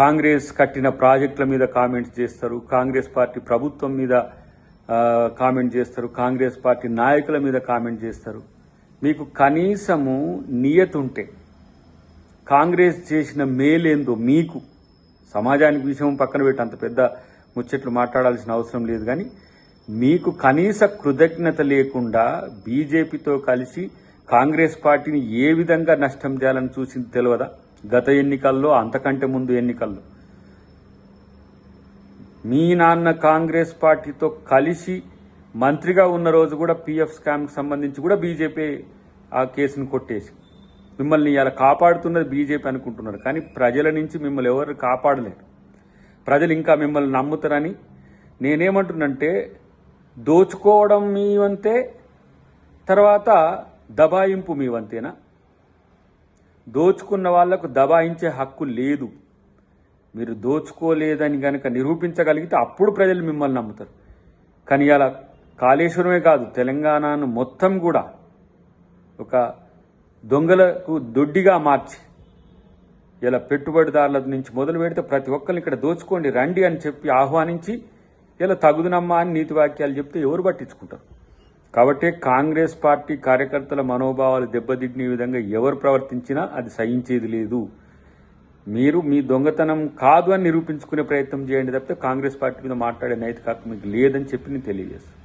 కాంగ్రెస్ కట్టిన ప్రాజెక్టుల మీద కామెంట్స్ చేస్తారు కాంగ్రెస్ పార్టీ ప్రభుత్వం మీద కామెంట్ చేస్తారు కాంగ్రెస్ పార్టీ నాయకుల మీద కామెంట్ చేస్తారు. మీకు కనీసము నియత ఉంటే కాంగ్రెస్ చేసిన మేలేందో మీకు సమాజానికి విషయం పక్కన పెట్టి అంత పెద్ద ముచ్చట్లు మాట్లాడాల్సిన అవసరం లేదు కానీ మీకు కనీస కృతజ్ఞత లేకుండా బీజేపీతో కలిసి కాంగ్రెస్ పార్టీని ఏ విధంగా నష్టం చేయాలని చూసింది తెలియదా గత ఎన్నికల్లో అంతకంటే ముందు ఎన్నికల్లో. మీ నాన్న కాంగ్రెస్ పార్టీతో కలిసి మంత్రిగా ఉన్న రోజు కూడా పీఎఫ్ స్కామ్కి సంబంధించి కూడా బీజేపీ ఆ కేసును కొట్టేసి మిమ్మల్ని ఇలా కాపాడుతున్నది బీజేపీ అనుకుంటున్నారు. కానీ ప్రజల నుంచి మిమ్మల్ని ఎవరు కాపాడలేరు. ప్రజలు ఇంకా మిమ్మల్ని నమ్ముతారని నేనేమంటున్నంటే దోచుకోవడం మీ వంతే తర్వాత దబాయింపు మీ వంతేనా దోచుకున్న వాళ్ళకు దబాయించే హక్కు లేదు. మీరు దోచుకోలేదని కనుక నిరూపించగలిగితే అప్పుడు ప్రజలు మిమ్మల్ని నమ్ముతారు. కానీ ఇలా కాళేశ్వరమే కాదు తెలంగాణను మొత్తం కూడా ఒక దొంగలకు దొడ్డిగా మార్చి ఇలా పెట్టుబడిదారుల నుంచి మొదలు పెడితే ప్రతి ఒక్కరిని ఇక్కడ దోచుకోండి రండి అని చెప్పి ఆహ్వానించి ఇలా తగుదునమ్మా అని నీతి వాక్యాలు చెప్తే ఎవరు పట్టించుకుంటారు? కాబట్టి కాంగ్రెస్ పార్టీ కార్యకర్తల మనోభావాలు దెబ్బతింటే విధంగా ఎవరు ప్రవర్తించినా అది సహించేది లేదు. మీరు మీ దొంగతనం కాదు అని నిరూపించుకునే ప్రయత్నం చేయండి తప్పితే కాంగ్రెస్ పార్టీ మీద మాట్లాడే నైతిక హక్కు మీకు లేదని చెప్పి నేను తెలియజేస్తాను.